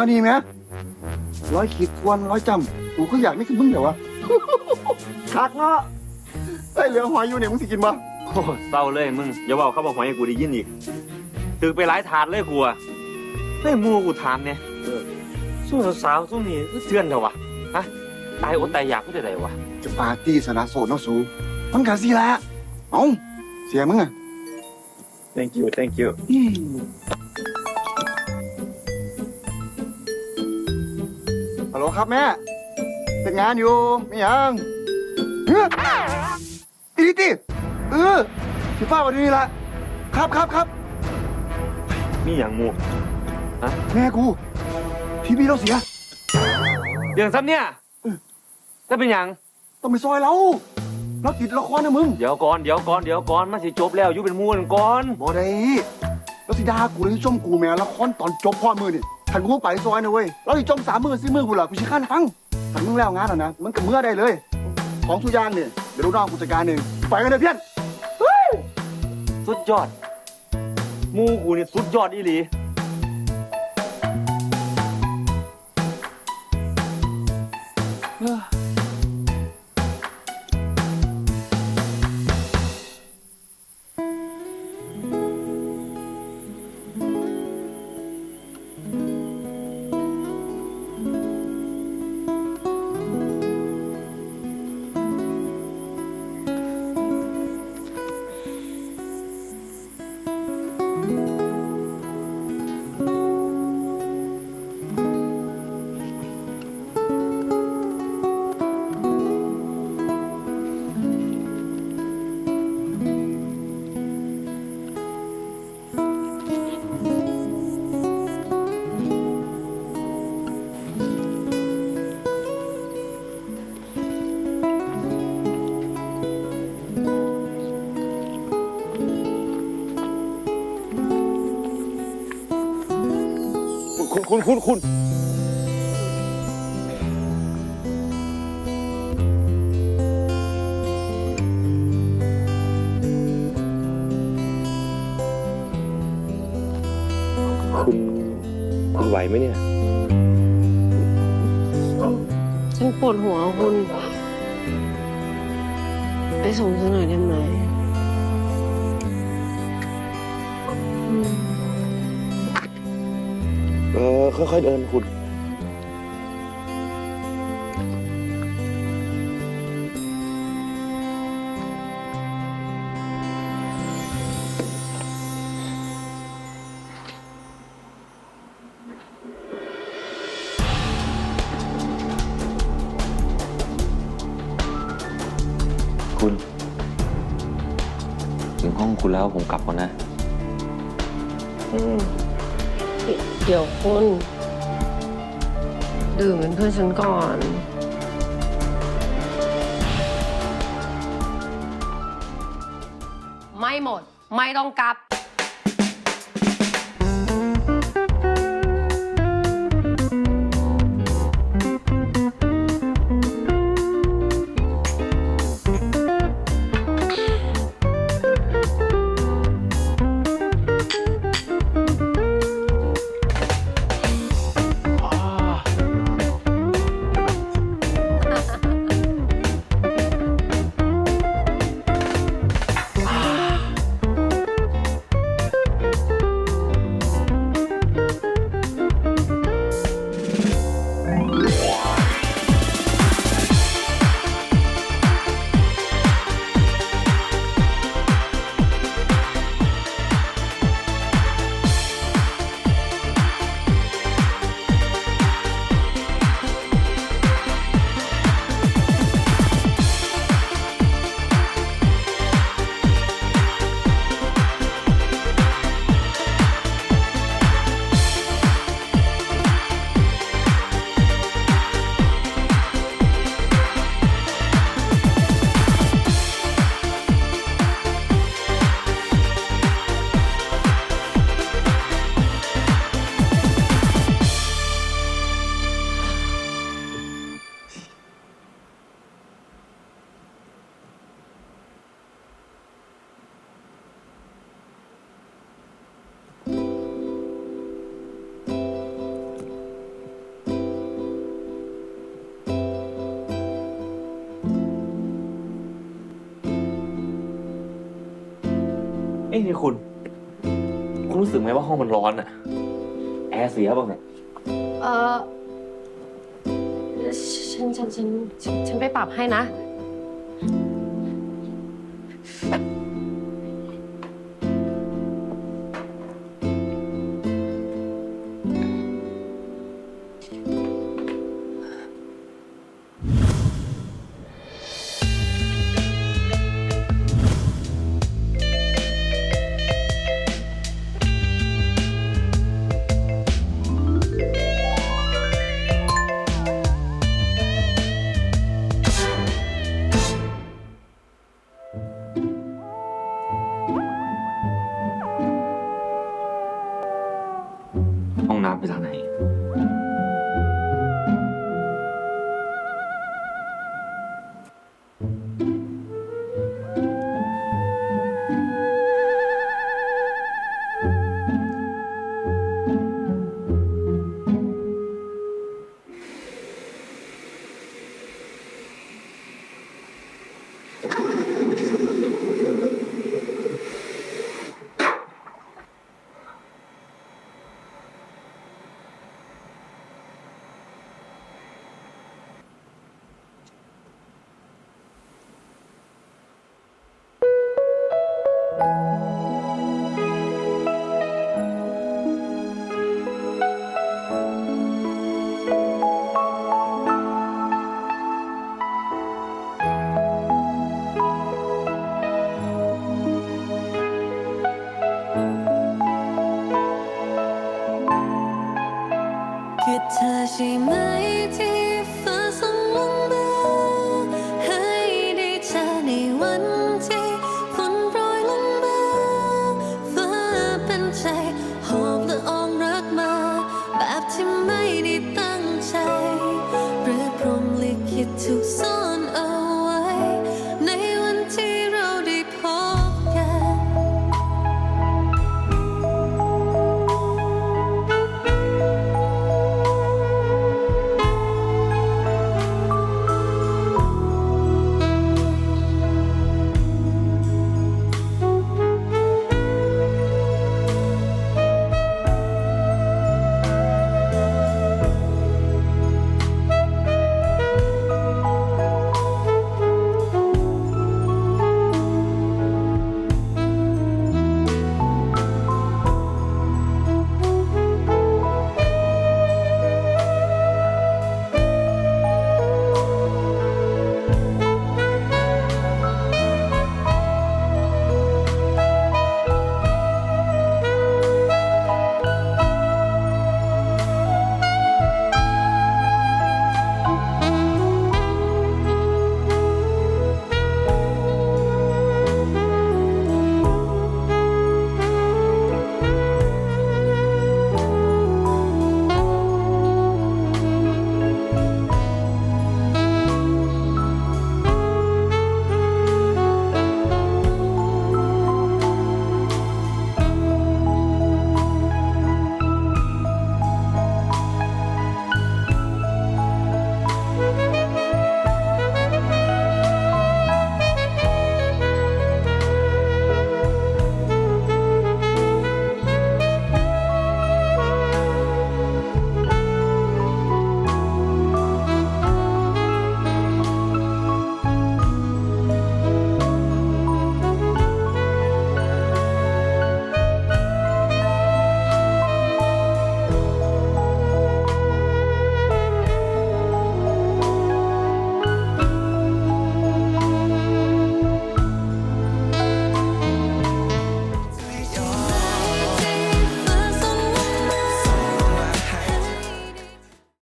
อันนี้ไหมร้อยขีดควนร้อยจำกูก็อยากนี่คือมึงเดี๋ยววะ คักเนาะไอ้เหลือหอยอยู่เนี่ยมึงสิกินบ่โอ้เศร้าเลยมึงอย่าบอกเขาบอกหอยให้กูได้ยินอีกตึกไปหลายถาดเลยกูอะเฮ้ยหมูกูถามเนี่ยสู้สาวๆสู้นี่ก็เตือนเถอะวะฮะตายอดตายอยากกูจะได้วะจะปาร์ตี้สนะโสดเนาะสูมันกันสิละเอ้าเสียมึงอะ thank you thank you โหลครับแม่เป็นงานอยู่ไม่ยังเฮ้ยอีลิตี้เออพี่ป้าวันนี้ละครับครับครับมีอย่างหมูแม่กู พี่พี่เราเสียเรื่องซ้ำเนี่ยจะเป็นอย่างต้องไปซอยเราเราติดละครนะมึง เดี๋ยวก่อนเดี๋ยวก่อนเดี๋ยวก่อนมันสิจบแล้วอยู่เป็นหมูกันก่อนบอได้แล้วสิดากูเลยที่จมกูแม่ละครตอนจบพ่อมือนี่ ถ้ากูไปซอยนะเว้ยเราอีจมสามมือสี่มือกูล่ะกูชิคันฟังถ้ามึงแล้วงานอะนะมันกับเมื่อได้เลย ของทุกอย่างเนี่ยเดี๋ยวลูกน้องกูจัดการเองไปกันเลยเพี้ยนสุดยอดหมูกูนี่สุดยอดอีหลี คุณคุณคุณคุณคุณคุณไหวไหมเนี่ย ฉันปวดหัวคุณ ไปส่งฉันหน่อยได้ไหม เออ ค่อยๆเดินคุณคุณ ถึงห้องคุณแล้วผมกลับก่อนนะ อืม เดี๋ยวคุณ ดื่มเป็นเพื่อนฉันก่อน ไม่หมด ไม่ต้องกลับ เอ้ยนี่คุณ คุณรู้สึกไหมว่าห้องมันร้อนอะแอร์เสียบ้างเนี่ยเออฉันฉันฉันฉันฉันไปปรับให้นะ